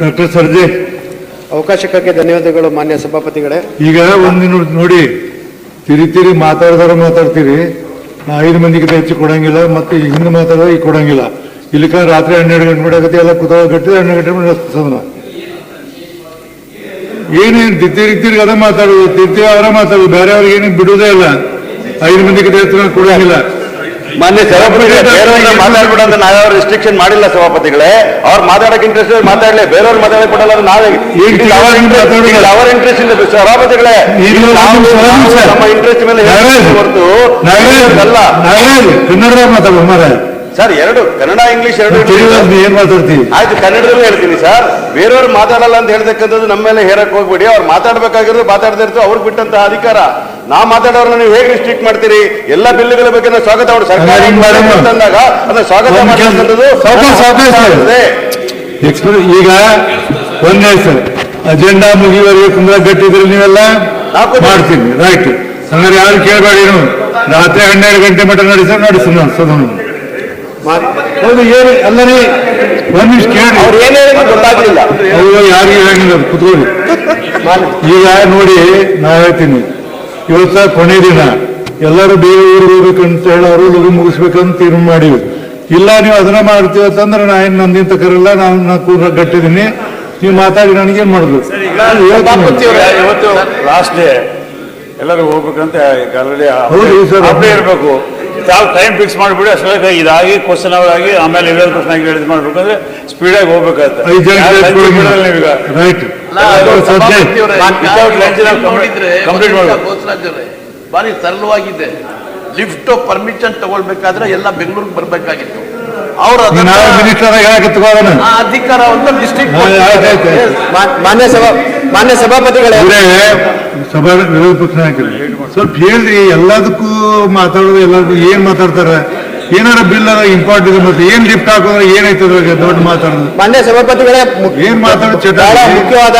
Doctor ಸರ್ಜೆ. ಅವಕಾಶಕ್ಕಾಗಿ ಧನ್ಯವಾದಗಳು ಮಾನ್ಯ ಸಭಾಪತಿಗಳೇ. ಈಗ ಒಂದು ನೋಡಿ ತಿರಿ ತಿರಿ ಮಾತಾಡಿದಾರ ಮಾತಾಡ್ತೀರಿ. ನಾ ಐದು ಮಂದಿಗಿಂತ ಹೆಚ್ಚು ಕೊಡಂಗಿಲ್ಲ ಮತ್ತೆ ಹಿಂದೆ ಮಾತಾಡೋ ಈಗ ಕೊಡಂಗಿಲ್ಲ. ಇಲ್ಲಿಕ ರಾತ್ರಿ ಹನ್ನೆರಡು ಗಂಟೆ ಮಾಡಾಗತ್ತೆ ಎಲ್ಲ ಕುತ ಗಟ್ಟಿ ಹನ್ನೆರಡು ಗಂಟೆ ಮಾಡಿ ಸದನ ಏನೇನು ತಿರ್ತಿರಿ ತಿರ್ಗಿ ಅದ ಮಾತಾಡೋದು ತಿರ್ತಿರಿ ಅವರ ಮಾತಾಡೋದು ಬೇರೆ ಅವ್ರಿಗೆ ಏನೇನು ಬಿಡುವುದೇ ಇಲ್ಲ. ಐದು ಮಂದಿಗಿಂತ ಹೆಚ್ಚು ಕೊಡಂಗಿಲ್ಲ. ಮಾನ್ಯ ಬೇರೆಯವ್ರನ್ನ ಮಾತಾಡ್ಬಿಡು ಅಂತ ನಾವ್ಯಾವ ರಿಸ್ಟ್ರಿಕ್ಷನ್ ಮಾಡಿಲ್ಲ ಸಭಾಪತಿಗಳೇ. ಅವ್ರು ಮಾತಾಡಕ್ ಇಂಟ್ರೆಸ್ಟ್ ಮಾತಾಡ್ಲಿ ಬೇರೆಯವ್ರು ಮಾತಾಡಕ್ ಬಿಡಲ್ಲ ನಾವೇ ಅವರ ಇಂಟ್ರೆಸ್ಟ್ ಇಲ್ಲ ಸಭಾಪತಿಗಳೇ. ನಮ್ಮ ಇಂಟ್ರೆಸ್ಟ್ ಮೇಲೆ ಹೊರತು ಅಲ್ಲ. ಕನ್ನಡ ಮಾತಾಡೋ. ಸರ್ ಎರಡು. ಕನ್ನಡ ಇಂಗ್ಲಿಷ್ ಎರಡು ಏನ್ ಮಾತಾಡ್ತೀವಿ ಆಯ್ತು ಕನ್ನಡದಲ್ಲೂ ಹೇಳ್ತೀನಿ ಸರ್ ಬೇರೆಯವ್ರು ಮಾತಾಡಲ್ಲ ಅಂತ ಹೇಳ್ತಕ್ಕಂಥದ್ದು ನಮ್ಮ ಮೇಲೆ ಹೇರಕ್ ಹೋಗ್ಬೇಡಿ. ಅವ್ರು ಮಾತಾಡ್ಬೇಕಾಗಿರೋದು ಮಾತಾಡದೇ ಇರ್ತೀವಿ. ಅವ್ರಿಗೆ ಬಿಟ್ಟಂತಹ ಅಧಿಕಾರ. ನಾ ಮಾತಾಡೋರ್ನ ನೀವು ಹೇಗೆ ರಿಸ್ಟ್ರಿಕ್ಟ್ ಮಾಡ್ತೀರಿ? ಎಲ್ಲ ಬಿಲ್ಗಳ ಬಗ್ಗೆ ನಾವು ಸ್ವಾಗತ ಮಾಡಿ. ಸರ್ಕಾರ ಅಂತಂದಾಗ. ತಂದಾಗ ಅದನ್ನ ಸ್ವಾಗತ. ಎಕ್ಸ್ಪ್ರೆ ಈಗ ಒಂದೇ ಸರ್ ಅಜೆಂಡಾ ಮುಗಿಯುವವರೆಗೆ ಕುಂದ್ರ ಗಟ್ಟಿದ್ರೆ ನೀವೆಲ್ಲ. ಮಾಡ್ತೀನಿ. ರೈಟ್ ಹಂಗಾರೆ ಯಾರು ಕೇಳಬೇಡಿ ರಾತ್ರಿ ಹನ್ನೆರಡು ಗಂಟೆ ಮಟ್ಟ ನಡೆಸ ನಡೆಸಿ. ಸದನ ಹೌದು ಏನು ಅಲ್ಲರಿ. ಒಂದ್ ನಿಮಿಷ ಕೇಳಿ ಅವ್ರು ಏನ್ ಹೇಳಿದ್ರು ಗೊತ್ತಾಗ್ಲಿಲ್ಲ. ಅಯ್ಯೋ ಯಾರಿಗೂ ಕುತ್ಕೊಳ್ಳಿ. ಈಗ ನೋಡಿ ನಾ ಹೇಳ್ತೀನಿ. ಇವತ್ತ ಕೊನೆ ದಿನ. ಎಲ್ಲರೂ ಬೇರೆ ಊರಿಗೆ ಹೋಗ್ಬೇಕಂತ ಹೇಳಿ ಅವರು ಲಗು ಮುಗಿಸ್ಬೇಕಂತ ತೀರ್ಮಾನ ಮಾಡಿವಿ ಇಲ್ಲ ನೀವು ಅದನ್ನ ಮಾಡ್ತೀವಿ ಅಂತಂದ್ರೆ ನಾ ಏನು ನಂದಿಂತ ಕರಲ್ಲ ನಾನು ನಾ ಕೂರ ಕಟ್ಟಿದ್ದೀನಿ ನೀವು ಮಾತಾಡಿ ನನಗೆ ಮಾಡಿದ್ರು ಲಾಸ್ಟ್ ಡೇ ಎಲ್ಲರೂ ಹೋಗ್ಬೇಕಂತ ಆಲ್ರೆಡಿ ಹೌದು ಸರ್. ಇರಬೇಕು. ತಾವು ಟೈಮ್ ಫಿಕ್ಸ್ ಮಾಡಿಬಿಡಿ ಅಷ್ಟೇ ಇದಾಗಿ ಕ್ವಶನ್ ಅವರ್ ಆಗಿ ಆಮೇಲೆ ಇವೆಲ್ಲ ಕ್ವಶನ್ ಆಗಿ ಹೇಳಿದ್ ಮಾಡ್ಬೇಕಂದ್ರೆ ಸ್ಪೀಡಾಗಿ ಹೋಗ್ಬೇಕಾಗತ್ತೆ ಮಾಡ್ಬೇಕು. ಬೋಸರಾಜರೇ ಭಾರಿ ಸರಳವಾಗಿದೆ. ಲಿಫ್ಟ್ ಪರ್ಮಿಷನ್ ತಗೊಳ್ಬೇಕಾದ್ರೆ ಎಲ್ಲ ಬೆಂಗಳೂರಿಗೆ ಬರ್ಬೇಕಾಗಿತ್ತು. ಅವ್ರು ಅಧಿಕಾರವನ್ನು ಡಿಸ್ಟ್ರಿಕ್ಟ್ ಮಾನ್ಯ ಸಭಾ ಮಾನ್ಯ ಸಭಾಪತಿಗಳೇ. ಸಭಾ ವಿರೋಧ ಪಕ್ಷ ನಾಯಕರು. ಸ್ವಲ್ಪ ಹೇಳ್ರಿ ಎಲ್ಲದಕ್ಕೂ ಮಾತಾಡೋದು ಎಲ್ಲದಕ್ಕೂ ಏನ್ ಮಾತಾಡ್ತಾರೆ? ಏನಾರ ಬಿಲ್ ಅದ ಇಂಪಾರ್ಟೆಂಟ್ ಇದೆ ಮತ್ತೆ ಏನ್ ಲಿಫ್ಟ್ ಹಾಕೋದ್ರೆ ಏನಾಯ್ತದ್ರಾಗ ದೊಡ್ಡ ಮಾತಾಡೋದು? ಮಾನ್ಯ ಸಭಾಪತಿಗಳೇ ಏನ್ ಮಾತಾಡೋ ಚಟ ಮುಖ್ಯವಾದ